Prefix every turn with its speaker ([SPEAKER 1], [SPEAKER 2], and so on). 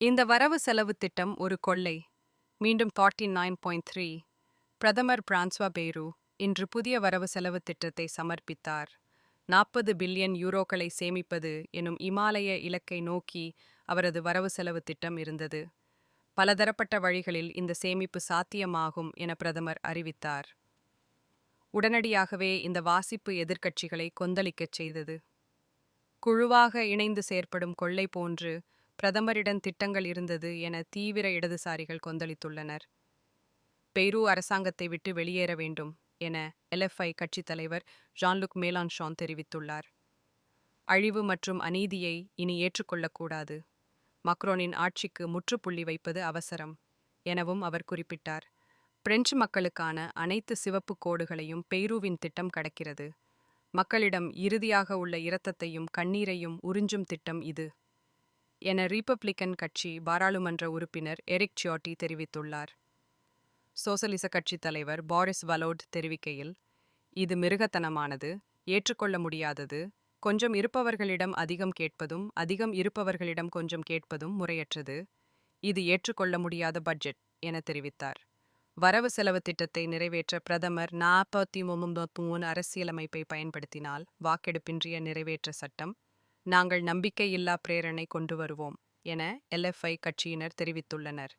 [SPEAKER 1] இந்த வரவு செலவு திட்டம் ஒரு கொள்ளை. மீண்டும் ஃபார்ட்டி நைன் பாயிண்ட் த்ரீ பிரதமர் பிரான்ஸ்வா பேரு இன்று புதிய வரவு செலவு திட்டத்தை சமர்ப்பித்தார். நாற்பது பில்லியன் யூரோக்களை சேமிப்பது எனும் இமாலய இலக்கை நோக்கி அவரது வரவு செலவு திட்டம் இருந்தது. பலதரப்பட்ட வழிகளில் இந்த சேமிப்பு சாத்தியமாகும் என பிரதமர் அறிவித்தார். உடனடியாகவே இந்த வாசிப்பு எதிர்க்கட்சிகளை கொந்தளிக்கச் செய்தது. குழுவாக இணைந்து செயற்படும் கொள்ளை போன்று பிரதமரிடம் திட்டங்கள் இருந்தது என தீவிர இடதுசாரிகள் கொந்தளித்துள்ளனர். பெய்ரூ அரசாங்கத்தை விட்டு வெளியேற வேண்டும் என எல்எஃப்ஐ கட்சித் தலைவர் ஜான்லுக் மேலான்ஷான் தெரிவித்துள்ளார். அழிவு மற்றும் அநீதியை இனி ஏற்றுக்கொள்ளக்கூடாது மக்ரோனின் ஆட்சிக்கு முற்றுப்புள்ளி வைப்பது அவசரம் எனவும் அவர் குறிப்பிட்டார். பிரெஞ்சு மக்களுக்கான அனைத்து சிவப்பு கோடுகளையும் பெய்ரூவின் திட்டம் கடக்கிறது. மக்களிடம் இறுதியாக உள்ள இரத்தத்தையும் கண்ணீரையும் உறிஞ்சும் திட்டம் இது. என ரிப்பப்ளிக்கன் கட்சி பாராளுமன்ற உறுப்பினர் எரிக் சியோட்டி தெரிவித்துள்ளார். சோசலிச கட்சித் தலைவர் பாரிஸ் வலோட் தெரிவிக்கையில் இது மிருகத்தனமானது ஏற்றுக்கொள்ள முடியாதது கொஞ்சம் இருப்பவர்களிடம் அதிகம் கேட்பதும் அதிகம் இருப்பவர்களிடம் கொஞ்சம் கேட்பதும் முறையற்றது இது ஏற்றுக்கொள்ள முடியாத பட்ஜெட் என தெரிவித்தார். வரவு செலவு திட்டத்தை நிறைவேற்ற பிரதமர் நாற்பத்தி மூணு அரசியலமைப்பை பயன்படுத்தினால் வாக்கெடுப்பின்றிய நிறைவேற்ற சட்டம் நாங்கள் நம்பிக்கையில்லா பிரேரணை கொண்டு வருவோம் என எல்எஃப்ஐ கட்சியினர் தெரிவித்துள்ளனர்.